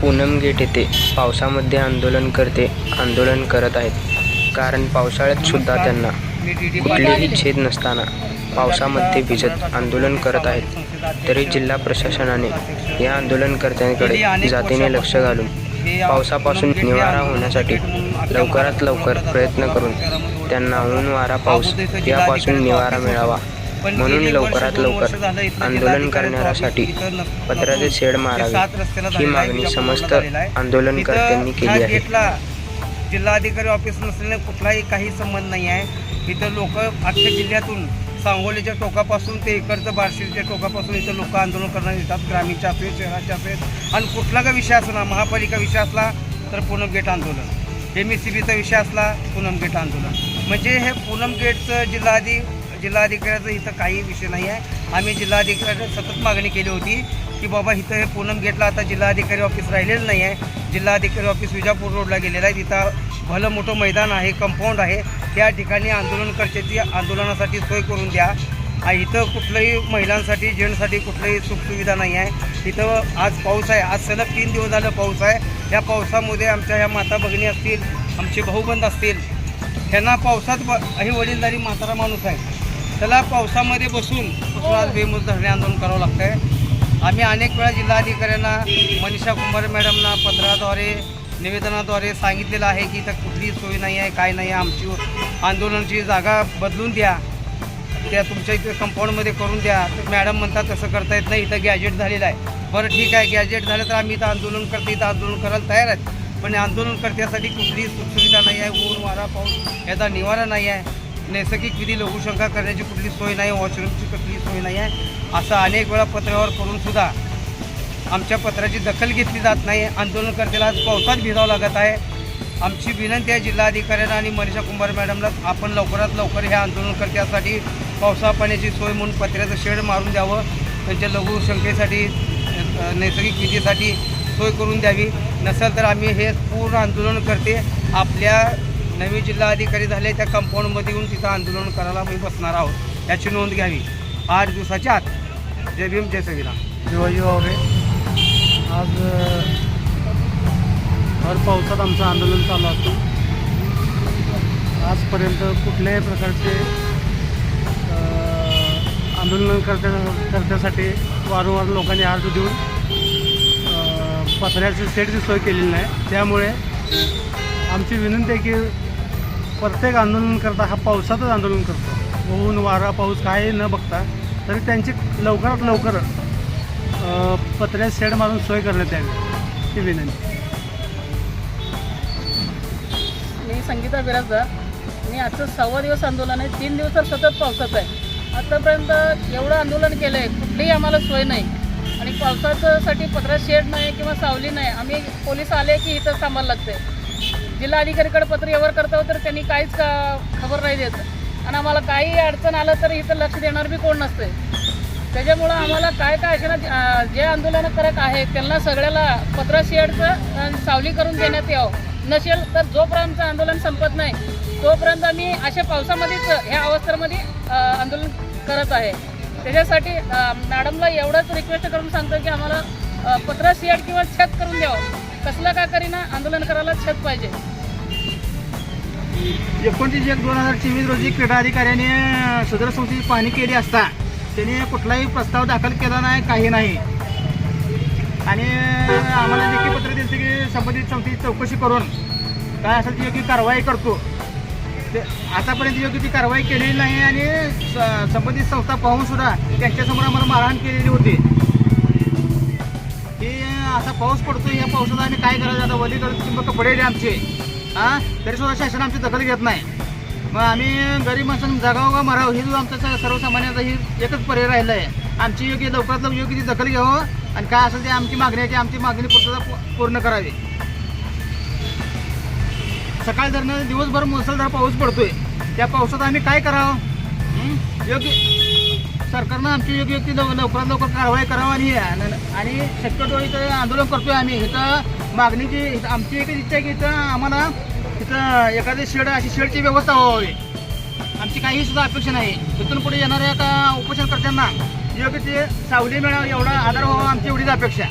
Poonam gate येथे पावसामध्ये आंदोलनकर्ते आंदोलन करत आहेत. कारण पावसाळ्यात सुद्धा त्यांना कुठलेही छेद नसताना पावसामध्ये भिजत आंदोलन करत आहेत. तरी जिल्हा प्रशासनाने या आंदोलनकर्त्यांकडे जातीने लक्ष घालून पावसापासून निवारा होण्यासाठी लवकरात लवकर प्रयत्न करून त्यांना ऊन वारा पाऊस यापासून निवारा मिळावा. म्हणून लवकरात लवकर आंदोलन करणाऱ्यासाठी पत्र्याचे शेड मारावे ही मागणी समस्त आंदोलनकर्त्यांनी केली आहे. जिल्हाधिकारी ऑफिस नसल्याने कुठलाही काही संबंध नाही आहे. इथं लोक अख्ख्या जिल्ह्यातून सांगोलीच्या टोकापासून ते इकडचं बार्शीच्या टोकापासून इथं लोक आंदोलन करणार येतात. ग्रामीणच्या असेल शहराचे असेल आणि कुठला का विषय असला महापालिका विषय असला तर पूनम गेट आंदोलन. एम एस सी बीचा विषय असला पूनम गेट आंदोलन. म्हणजे हे पूनम गेटचं जिल्हाधिक जिल्हाधिकाऱ्याचं इथं काही विषय नाही आहे. आम्ही जिल्हाधिकाऱ्याने सतत मागणी केली होती की बाबा इथं हे पूनम गेटला आता जिल्हाधिकारी ऑफिस राहिलेलं नाही आहे. जिल्हाधिकारी ऑफिस विजापूर रोडला गेलेलं आहे. तिथं भलं मोठं मैदान आहे कंपाऊंड आहे. त्या ठिकाणी आंदोलनकर्त्याची आंदोलनासाठी सोय करून द्या. इथं कुठलंही महिलांसाठी जेंट्ससाठी कुठलंही सुखसुविधा नाही आहे. इथं आज पाऊस आहे. आज सलग तीन दिवस झालं पाऊस आहे. या पावसामध्ये आमच्या ह्या माता भगिनी असतील आमचे भाऊबंद असतील ह्यांना पावसात ब- ही वडीलधारी म्हातारा माणूस आहे. त्याला पावसामध्ये बसून आज बेमुज धरणे आंदोलन करावं लागतं आहे आम्ही अनेक वेळा जिल्हाधिकाऱ्यांना मनीषा कुंभार मॅडमना पत्राद्वारे निवेदनाद्वारे सांगितलेलं आहे की इथं कुठली सोय नाही आहे काय नाही आहे. आमची आंदोलनाची जागा बदलून द्या. त्या तुमच्या इथे कंपाऊंडमध्ये करून द्या. तर मॅडम म्हणतात तसं करता येत नाही. इथं गॅजेट झालेलं आहे. बरं ठीक आहे. गॅजेट झालं तर आम्ही इथं आंदोलन करते. इथं आंदोलन करायला तयार आहेत. पण आंदोलन करण्यासाठी कुठलीही सुखसुविधा नाही आहे. ऊन वारा पाऊस याचा निवारा नाही आहे. नैसर्गिक विधी लघुशंका करण्याची कुठली सोय नाही वॉशरूमची कुठली सोय नाही आहे असं अनेक वेळा पत्रावर करूनसुद्धा आमच्या पत्राची दखल घेतली जात नाही. आंदोलनकर्त्याला आज पावसात भिजावं लागत आहे. आमची विनंती आहे जिल्हाधिकाऱ्यांना आणि मनीषा कुंभार मॅडमला आपण लवकरात लवकर ह्या आंदोलनकर्त्यासाठी पावसा पाण्याची सोय म्हणून पत्र्याचं शेड मारून द्यावं. त्यांच्या लघुशंकेसाठी नैसर्गिक विधीसाठी सोय करून द्यावी. नसेल तर आम्ही हे पूर्ण आंदोलन करते. आपल्या नवीन जिल्हाधिकारी झाले त्या कंपाऊंडमध्ये येऊन तिथं आंदोलन करायला आम्ही बसणार आहोत. याची नोंद घ्यावी. आठ दिवसाच्या आत. जय भीम जय संविधान शिवाजी वावरे आज भर पावसात आमचं आंदोलन चालू असतं. आजपर्यंत कुठल्याही प्रकारचे आंदोलन करत्या करण्यासाठी वारंवार लोकांनी अर्ज देऊन पत्र्याची सेटची सोय केलेली नाही. त्यामुळे आमची विनंती आहे की प्रत्येक आंदोलन करता हा पावसातच आंदोलन करतो. ऊन वारा पाऊस काही न बघता तरी त्यांची लवकरात लवकर पत्र्यात शेड मारून सोय करण्यात यावी ही विनंती. मी संगीता बिराजदार. मी आजचं सव्वा दिवस आंदोलन आहे तीन दिवस तर सतत पावसात आहे. आतापर्यंत एवढं आंदोलन केलं आहे कुठलीही आम्हाला सोय नाही. आणि पावसासाठी पत्रा शेड नाही किंवा सावली नाही आम्ही पोलीस आले की इथं थांबायला लागते जिल्हाधिकारीकडे पत्र व्यवहार करतो तर त्यांनी काहीच का खबर नाही देत. आणि आम्हाला काही अडचण आलं तर इथं लक्ष देणार बी कोण नसते त्याच्यामुळं आम्हाला काय काय असे ना जे आंदोलनं करत आहे त्यांना सगळ्याला पत्र शेडचं सावली करून देण्यात यावं. नसेल तर जोपर्यंत आमचं आंदोलन संपत नाही तोपर्यंत आम्ही अशा पावसामध्येच ह्या अवस्थेमध्ये आंदोलन करत आहे. त्याच्यासाठी मॅडमला एवढंच रिक्वेस्ट करून सांगतो की आम्हाला पत्र शेड किंवा छत करून द्यावं. कसलं का करीना? आंदोलन करायला छत पाहिजे. एकोणतीस एक दोन हजार चोवीस रोजी क्रीडा अधिकाऱ्याने सदर संस्थेची पाहणी केली असता त्याने कुठलाही प्रस्ताव दाखल केला नाही काही नाही. आणि आम्हाला लेखी पत्र दिलं की संबंधित संस्थेची चौकशी करून काय असेल ती योग्य कारवाई करतो. ते आतापर्यंत योग्य ती कारवाई केलेली नाही आणि स- संबंधित संस्था पाहून सुद्धा त्यांच्यासमोर आम्हाला मारहाण केलेली होती. असा पाऊस पडतो या पावसात आम्ही काय करायचं? आता वलीकडे चिंब कपडे आमचे. हां? तरी सुद्धा शासन आमची दखल घेत नाही. मग आम्ही गरीब माणसांना जगावं का मरावं? ही जो आमचा सर्वसामान्याचा ही एकच पर्याय राहिला आहे आमची योग्य लवकरात लवकर योग्य ती दखल घ्यावं आणि काय असेल ते आमची मागणी आहे ती आमची मागणी पूर्तता पूर्ण करावी. सकाळ धरणं दिवसभर मुसळधार पाऊस पडतोय. त्या पावसात आम्ही काय करावं? योग्य सरकारनं आमची योग्य ती लव लवकरात लवकर कारवाई करावी आणि आणि शक्यतो इथं आंदोलन करतोय आम्ही. इथं मागणीची आमची एकच इच्छा आहे की इथं आम्हाला इथं एखादी शेड अशी शेडची व्यवस्था व्हावी. आमची काही सुद्धा अपेक्षा नाही. इथून पुढे येणाऱ्या का उपोषणकर्त्यांना योग्य ते सावली मिळावं एवढा आधार व्हावा आमची एवढीच अपेक्षा